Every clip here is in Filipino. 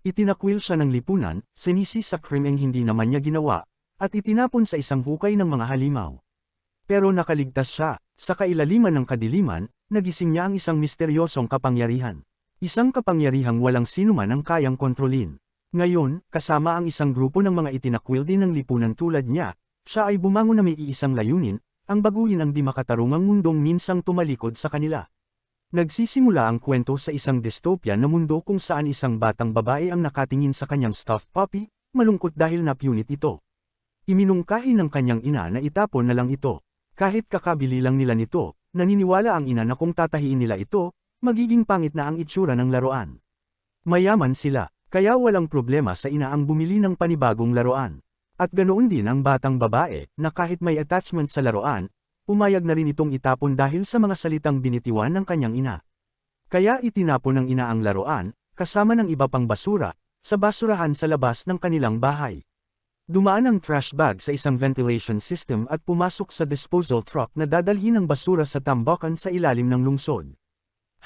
Itinakwil siya ng lipunan, sinisi sa krimeng hindi naman niya ginawa, at itinapon sa isang hukay ng mga halimaw. Pero nakaligtas siya, sa kailaliman ng kadiliman, nagising niya ang isang misteryosong kapangyarihan. Isang kapangyarihang walang sinuman ang kayang kontrolin. Ngayon, kasama ang isang grupo ng mga itinakwil din ng lipunan tulad niya, siya ay bumangon na may iisang layunin, ang baguhin ang di makatarungang mundong minsang tumalikod sa kanila. Nagsisimula ang kwento sa isang dystopia na mundo kung saan isang batang babae ang nakatingin sa kanyang stuffed puppy, malungkot dahil napunit ito. Iminungkahi ng kanyang ina na itapon na lang ito. Kahit kakabili lang nila nito, naniniwala ang ina na kung tatahiin nila ito, magiging pangit na ang itsura ng laruan. Mayaman sila, kaya walang problema sa ina ang bumili ng panibagong laruan. At ganoon din ang batang babae, na kahit may attachment sa laruan, pumayag na rin itong itapon dahil sa mga salitang binitiwan ng kanyang ina. Kaya itinapon ng ina ang laruan, kasama ng iba pang basura, sa basurahan sa labas ng kanilang bahay. Dumaan ang trash bag sa isang ventilation system at pumasok sa disposal truck na dadalhin ang basura sa tambakan sa ilalim ng lungsod.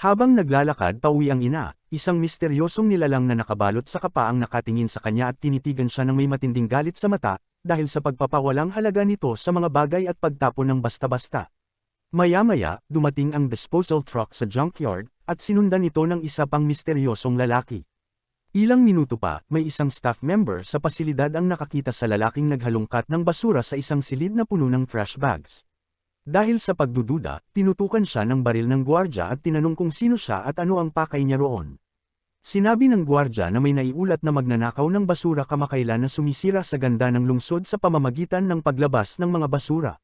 Habang naglalakad pauwi ang ina, isang misteryosong nilalang na nakabalot sa kapa ang nakatingin sa kanya at tinitigan siya ng may matinding galit sa mata, dahil sa pagpapawalang halaga nito sa mga bagay at pagtapon ng basta-basta. Maya-maya, dumating ang disposal truck sa junkyard, at sinundan ito ng isa pang misteryosong lalaki. Ilang minuto pa, may isang staff member sa pasilidad ang nakakita sa lalaking naghalungkat ng basura sa isang silid na puno ng trash bags. Dahil sa pagdududa, tinutukan siya ng baril ng gwardya at tinanong kung sino siya at ano ang pakay niya roon. Sinabi ng gwardya na may naiulat na magnanakaw ng basura kamakailan na sumisira sa ganda ng lungsod sa pamamagitan ng paglabas ng mga basura.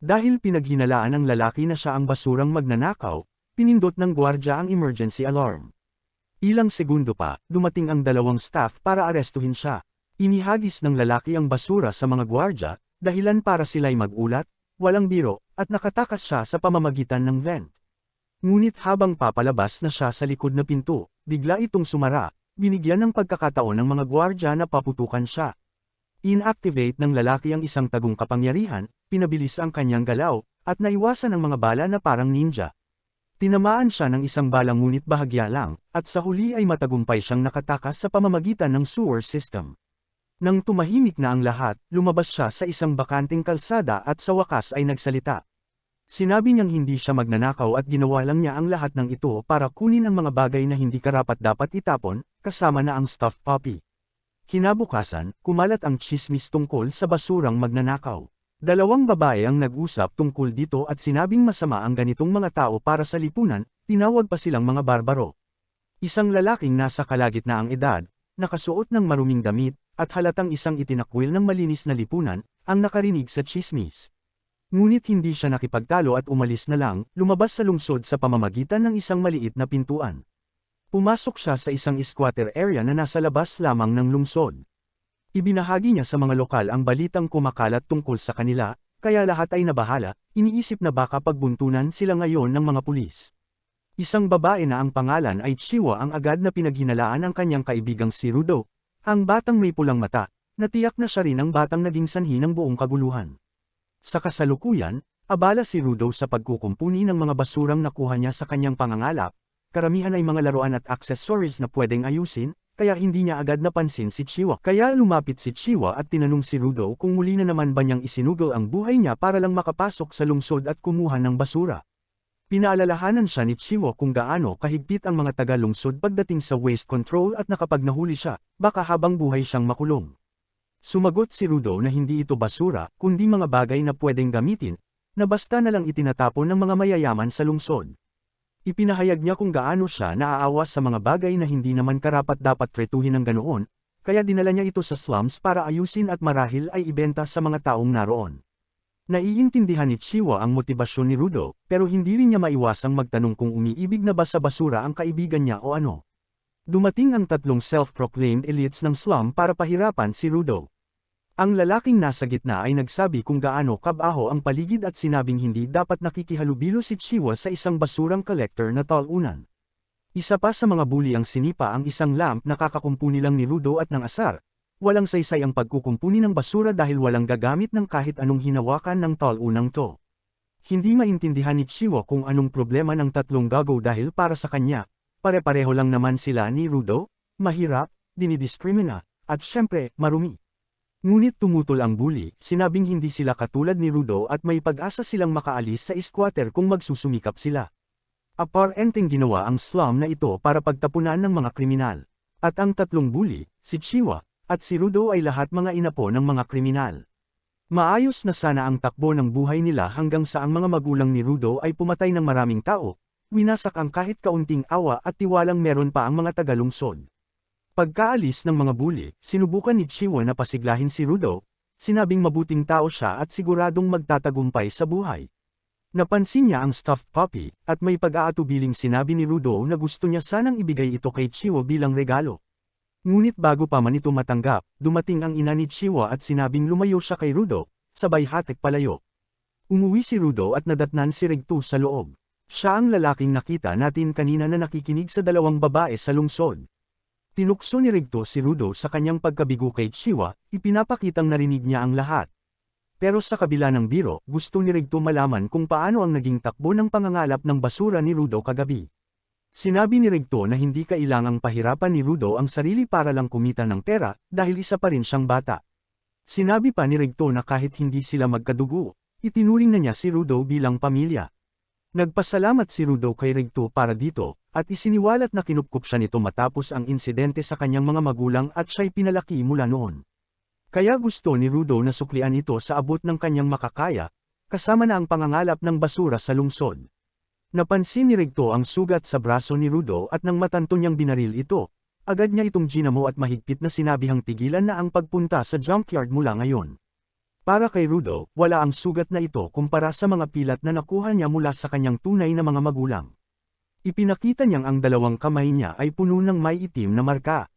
Dahil pinaghinalaan ng lalaki na siya ang basurang magnanakaw, pinindot ng gwardya ang emergency alarm. Ilang segundo pa, dumating ang dalawang staff para arestuhin siya. Inihagis ng lalaki ang basura sa mga gwardya, dahilan para sila'y magulat, walang biro, at nakatakas siya sa pamamagitan ng vent. Ngunit habang papalabas na siya sa likod na pinto, bigla itong sumara, binigyan ng pagkakataon ng mga gwardya na paputukan siya. Inactivate ng lalaki ang isang tagong kapangyarihan, pinabilis ang kanyang galaw, at naiwasan ang mga bala na parang ninja. Tinamaan siya ng isang bala ngunit bahagya lang, at sa huli ay matagumpay siyang nakatakas sa pamamagitan ng sewer system. Nang tumahimik na ang lahat, lumabas siya sa isang bakanting kalsada at sa wakas ay nagsalita. Sinabi niyang hindi siya magnanakaw at ginawa lang niya ang lahat ng ito para kunin ang mga bagay na hindi karapat dapat itapon, kasama na ang stuffed puppy. Kinabukasan, kumalat ang chismis tungkol sa basurang magnanakaw. Dalawang babae ang nag-usap tungkol dito at sinabing masama ang ganitong mga tao para sa lipunan, tinawag pa silang mga barbaro. Isang lalaking nasa kalagitnaang edad, nakasuot ng maruming damit, at halatang isang itinakwil ng malinis na lipunan, ang nakarinig sa chismis. Ngunit hindi siya nakipagtalo at umalis na lang, lumabas sa lungsod sa pamamagitan ng isang maliit na pintuan. Pumasok siya sa isang squatter area na nasa labas lamang ng lungsod. Ibinahagi niya sa mga lokal ang balitang kumakalat tungkol sa kanila, kaya lahat ay nabahala, iniisip na baka pagbuntunan sila ngayon ng mga pulis. Isang babae na ang pangalan ay Chiwa ang agad na pinaghinalaan ang kanyang kaibigang si Rudo, ang batang may pulang mata, natiyak na siya rin ang batang naging sanhi ng buong kaguluhan. Sa kasalukuyan, abala si Rudo sa pagkukumpuni ng mga basurang nakuha niya sa kanyang pangangalap, karamihan ay mga laruan at accessories na pwedeng ayusin, kaya hindi niya agad napansin si Chiwa. Kaya lumapit si Chiwa at tinanong si Rudo kung muli na naman ba niyang isinugol ang buhay niya para lang makapasok sa lungsod at kumuha ng basura. Pinaalalahanan siya ni Chiwa kung gaano kahigpit ang mga taga-lungsod pagdating sa waste control at nakapag nahuli siya, baka habang buhay siyang makulong. Sumagot si Rudo na hindi ito basura, kundi mga bagay na pwedeng gamitin, na basta na lang itinatapon ng mga mayayaman sa lungsod. Ipinahayag niya kung gaano siya naaawa sa mga bagay na hindi naman karapat dapat tretuhin ng ganoon, kaya dinala niya ito sa slums para ayusin at marahil ay ibenta sa mga taong naroon. Naiintindihan ni Chiwa ang motibasyon ni Rudo, pero hindi rin niya maiwasang magtanong kung umiibig na ba sa basura ang kaibigan niya o ano. Dumating ang tatlong self-proclaimed elites ng slum para pahirapan si Rudo. Ang lalaking nasa gitna ay nagsabi kung gaano kabaho ang paligid at sinabing hindi dapat nakikihalubilo si Chiwa sa isang basurang collector na talunan. Isa pa sa mga bully ang sinipa ang isang lamp na kakakumpuni lang ni Rudo at ng asar. Walang saysay ang pagkukumpuni ng basura dahil walang gagamit ng kahit anong hinawakan ng talunang to. Hindi maintindihan ni Chiwa kung anong problema ng tatlong gago dahil para sa kanya, pare-pareho lang naman sila ni Rudo, mahirap, dinidiskrimina, at syempre, marumi. Ngunit tumutol ang bully, sinabing hindi sila katulad ni Rudo at may pag-asa silang makaalis sa squatter kung magsusumikap sila. Aparenteng ginawa ang slum na ito para pagtapunan ng mga kriminal. At ang tatlong bully, si Chiwa, at si Rudo ay lahat mga inapo ng mga kriminal. Maayos na sana ang takbo ng buhay nila hanggang sa ang mga magulang ni Rudo ay pumatay ng maraming tao, winasak ang kahit kaunting awa at tiwalang meron pa ang mga tagalungsod. Pagkaalis ng mga bully, sinubukan ni Chiwa na pasiglahin si Rudo, sinabing mabuting tao siya at siguradong magtatagumpay sa buhay. Napansin niya ang stuffed puppy, at may pag-aatubiling sinabi ni Rudo na gusto niya sanang ibigay ito kay Chiwa bilang regalo. Ngunit bago pa man ito matanggap, dumating ang ina ni Chiwa at sinabing lumayo siya kay Rudo, sabay hatek palayo. Umuwi si Rudo at nadatnan si Regtu sa loob. Siya ang lalaking nakita natin kanina na nakikinig sa dalawang babae sa lungsod. Tinukso ni Rigto si Rudo sa kanyang pagkabigo kay Chiwa, ipinapakitang narinig niya ang lahat. Pero sa kabila ng biro, gusto ni Rigto malaman kung paano ang naging takbo ng pangangalap ng basura ni Rudo kagabi. Sinabi ni Rigto na hindi kailangang pahirapan ni Rudo ang sarili para lang kumita ng pera, dahil isa pa rin siyang bata. Sinabi pa ni Rigto na kahit hindi sila magkadugo, itinuring na niya si Rudo bilang pamilya. Nagpasalamat si Rudo kay Rigto para dito, at isiniwalat na kinupkup siya nito matapos ang insidente sa kanyang mga magulang at siya'y pinalaki mula noon. Kaya gusto ni Rudo na suklian ito sa abot ng kanyang makakaya, kasama na ang pangangalap ng basura sa lungsod. Napansin ni Rigto ang sugat sa braso ni Rudo at nang matanto niyang binaril ito, agad niya itong ginamo at mahigpit na sinabihang tigilan na ang pagpunta sa junkyard mula ngayon. Para kay Rudo, wala ang sugat na ito kumpara sa mga pilat na nakuha niya mula sa kanyang tunay na mga magulang. Ipinakita niyang ang dalawang kamay niya ay puno ng may itim na marka.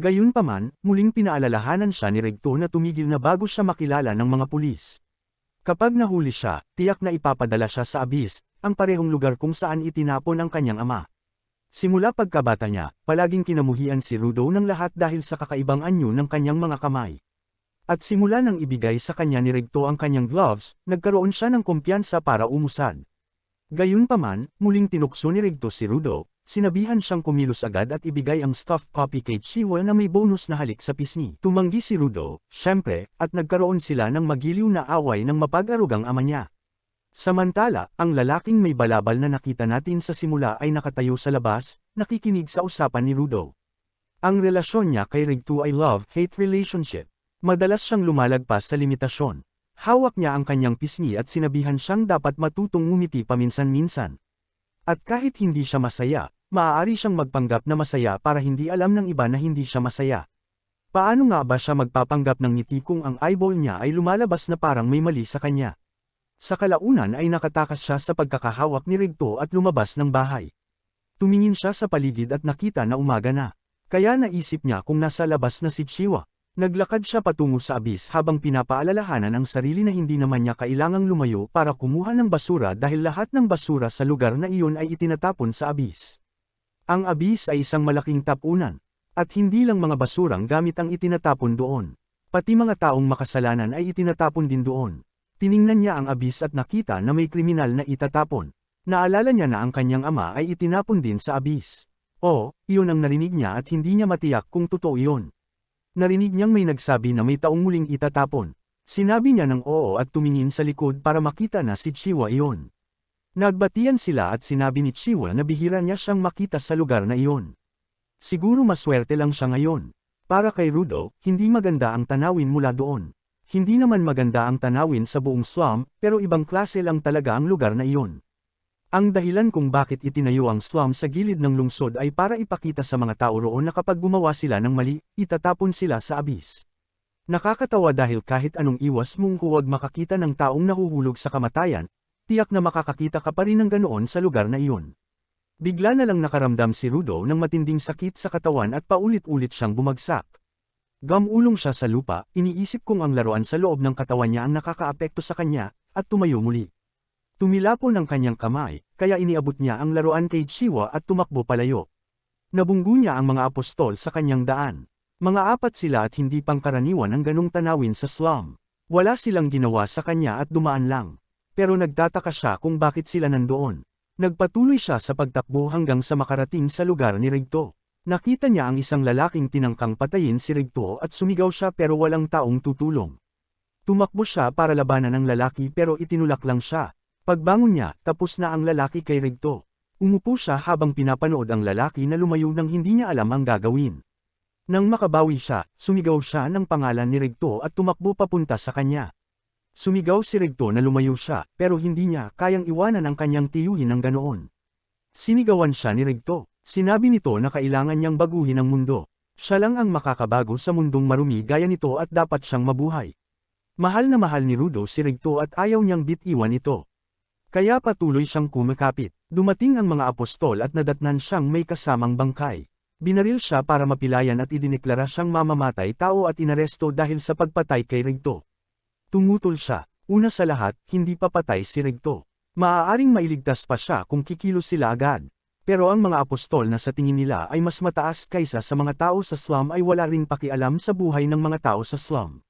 Gayunpaman, muling pinaalalahanan siya ni Regto na tumigil na bago siya makilala ng mga pulis. Kapag nahuli siya, tiyak na ipapadala siya sa abis, ang parehong lugar kung saan itinapon ang kanyang ama. Simula pagkabata niya, palaging kinamuhian si Rudo ng lahat dahil sa kakaibang anyo ng kanyang mga kamay. At simula nang ibigay sa kanya ni Regto ang kanyang gloves, nagkaroon siya ng kumpiyansa para umusad. Gayunpaman, muling tinukso ni Regto si Rudo, sinabihan siyang kumilos agad at ibigay ang stuffed puppy kay Chiwa na may bonus na halik sa pisngi. Tumanggi si Rudo, syempre, at nagkaroon sila ng magiliw na away ng mapag-arugang ama niya. Samantala, ang lalaking may balabal na nakita natin sa simula ay nakatayo sa labas, nakikinig sa usapan ni Rudo. Ang relasyon niya kay Regto ay love-hate relationship. Madalas siyang lumalagpas sa limitasyon. Hawak niya ang kanyang pisngi at sinabihan siyang dapat matutong ngumiti paminsan-minsan. At kahit hindi siya masaya, maaari siyang magpanggap na masaya para hindi alam ng iba na hindi siya masaya. Paano nga ba siya magpapanggap ng ngiti kung ang eyeball niya ay lumalabas na parang may mali sa kanya? Sa kalaunan ay nakatakas siya sa pagkakahawak ni Rigto at lumabas ng bahay. Tumingin siya sa paligid at nakita na umaga na. Kaya naisip niya kung nasa labas na si Chiwa. Naglakad siya patungo sa abis habang pinapaalalahanan ang sarili na hindi naman niya kailangang lumayo para kumuha ng basura dahil lahat ng basura sa lugar na iyon ay itinatapon sa abis. Ang abis ay isang malaking tapunan, at hindi lang mga basurang gamit ang itinatapon doon. Pati mga taong makasalanan ay itinatapon din doon. Tiningnan niya ang abis at nakita na may kriminal na itatapon. Naalala niya na ang kanyang ama ay itinapon din sa abis. O, iyon ang narinig niya at hindi niya matiyak kung totoo iyon. Narinig niyang may nagsabi na may taong muling itatapon. Sinabi niya ng oo at tumingin sa likod para makita na si Chiwa iyon. Nagbatian sila at sinabi ni Chiwa na bihira niya siyang makita sa lugar na iyon. Siguro maswerte lang siya ngayon. Para kay Rudo, hindi maganda ang tanawin mula doon. Hindi naman maganda ang tanawin sa buong slum, pero ibang klase lang talaga ang lugar na iyon. Ang dahilan kung bakit itinayo ang slum sa gilid ng lungsod ay para ipakita sa mga tao roon na kapag gumawa sila ng mali, itatapon sila sa abis. Nakakatawa dahil kahit anong iwas mong huwag makakita ng taong nahuhulog sa kamatayan, tiyak na makakakita ka pa rin ng ganoon sa lugar na iyon. Bigla na lang nakaramdam si Rudo ng matinding sakit sa katawan at paulit-ulit siyang bumagsak. Gamulong siya sa lupa, iniisip kung ang laruan sa loob ng katawan niya ang nakakaapekto sa kanya, at tumayo muli. Tumilapon ang kanyang kamay, kaya iniabot niya ang laruan kay Chiwa at tumakbo palayo. Nabunggo niya ang mga apostol sa kanyang daan. Mga apat sila at hindi pangkaraniwan ang ganong tanawin sa slum. Wala silang ginawa sa kanya at dumaan lang. Pero nagtataka siya kung bakit sila nandoon. Nagpatuloy siya sa pagtakbo hanggang sa makarating sa lugar ni Rigto. Nakita niya ang isang lalaking tinangkang patayin si Rigto at sumigaw siya pero walang taong tutulong. Tumakbo siya para labanan ang lalaki pero itinulak lang siya. Pagbangon niya, tapos na ang lalaki kay Rigto. Umupo siya habang pinapanood ang lalaki na lumayo nang hindi niya alam ang gagawin. Nang makabawi siya, sumigaw siya ng pangalan ni Rigto at tumakbo papunta sa kanya. Sumigaw si Rigto na lumayo siya, pero hindi niya kayang iwanan ang kanyang tiyuhin ng ganoon. Sinigawan siya ni Rigto. Sinabi nito na kailangan niyang baguhin ang mundo. Siya lang ang makakabago sa mundong marumi gaya nito at dapat siyang mabuhay. Mahal na mahal ni Rudo si Rigto at ayaw niyang bitiwan ito. Kaya patuloy siyang kumakapit. Dumating ang mga apostol at nadatnan siyang may kasamang bangkay. Binaril siya para mapilayan at idineklara siyang mamamatay tao at inaresto dahil sa pagpatay kay Rigto. Tumutol siya. Una sa lahat, hindi pa patay si Rigto. Maaaring mailigtas pa siya kung kikilos sila agad. Pero ang mga apostol na sa tingin nila ay mas mataas kaysa sa mga tao sa slum ay wala ring pakialam sa buhay ng mga tao sa slum.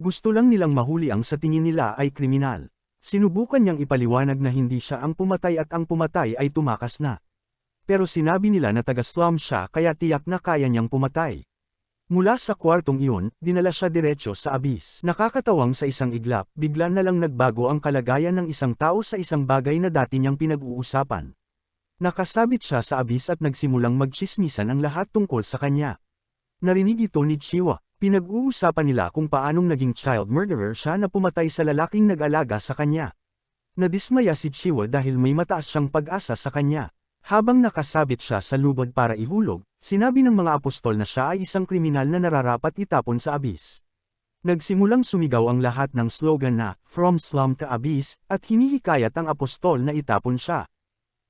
Gusto lang nilang mahuli ang sa tingin nila ay kriminal. Sinubukan niyang ipaliwanag na hindi siya ang pumatay at ang pumatay ay tumakas na. Pero sinabi nila na taga-slum siya kaya tiyak na kaya niyang pumatay. Mula sa kwartong iyon, dinala siya diretso sa abis. Nakakatawang sa isang iglap, bigla na lang nagbago ang kalagayan ng isang tao sa isang bagay na dati niyang pinag-uusapan. Nakasabit siya sa abis at nagsimulang magchismisan ang lahat tungkol sa kanya. Narinig ito ni Chiwa. Pinag-uusapan nila kung paanong naging child murderer siya na pumatay sa lalaking nag-alaga sa kanya. Nadismaya si Chiwa dahil may mataas siyang pag-asa sa kanya. Habang nakasabit siya sa lubod para ihulog, sinabi ng mga apostol na siya ay isang kriminal na nararapat itapon sa abis. Nagsimulang sumigaw ang lahat ng slogan na, From Slum to Abyss, at hinihikayat ang apostol na itapon siya.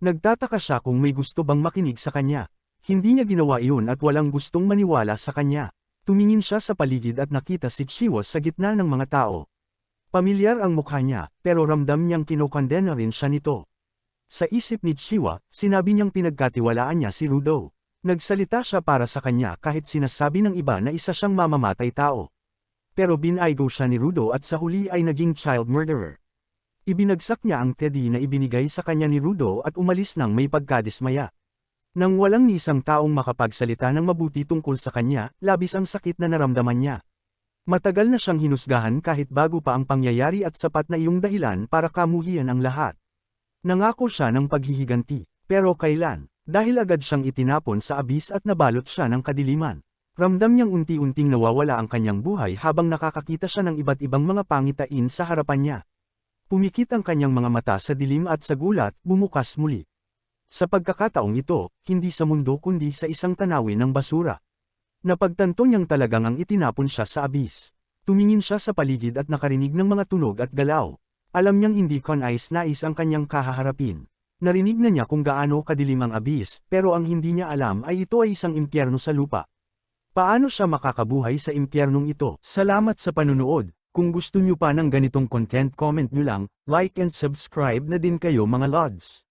Nagtataka siya kung may gusto bang makinig sa kanya. Hindi niya ginawa iyon at walang gustong maniwala sa kanya. Tumingin siya sa paligid at nakita si Chiwa sa gitna ng mga tao. Pamilyar ang mukha niya, pero ramdam niyang kinokondena rin siya nito. Sa isip ni Chiwa, sinabi niyang pinagkatiwalaan niya si Rudo. Nagsalita siya para sa kanya kahit sinasabi ng iba na isa siyang mamamatay tao. Pero binaygo siya ni Rudo at sa huli ay naging child murderer. Ibinagsak niya ang teddy na ibinigay sa kanya ni Rudo at umalis nang may pagkadismaya. Nang walang isang taong makapagsalita ng mabuti tungkol sa kanya, labis ang sakit na naramdaman niya. Matagal na siyang hinusgahan kahit bago pa ang pangyayari at sapat na iyong dahilan para kamuhian ang lahat. Nangako siya ng paghihiganti, pero kailan? Dahil agad siyang itinapon sa abis at nabalot siya ng kadiliman. Ramdam niyang unti-unting nawawala ang kanyang buhay habang nakakakita siya ng iba't ibang mga pangitain sa harapan niya. Pumikit ang kanyang mga mata sa dilim at sa gulat, bumukas muli. Sa pagkakataong ito, hindi sa mundo kundi sa isang tanawin ng basura. Napagtanto niyang talagang ang itinapon siya sa abis. Tumingin siya sa paligid at nakarinig ng mga tunog at galaw. Alam niyang hindi konais-nais ang kanyang kahaharapin. Narinig na niya kung gaano kadilim ang abis, pero ang hindi niya alam ay ito ay isang impyerno sa lupa. Paano siya makakabuhay sa impyernong ito? Salamat sa panunood. Kung gusto niyo pa ng ganitong content comment niyo lang, like and subscribe na din kayo mga lods.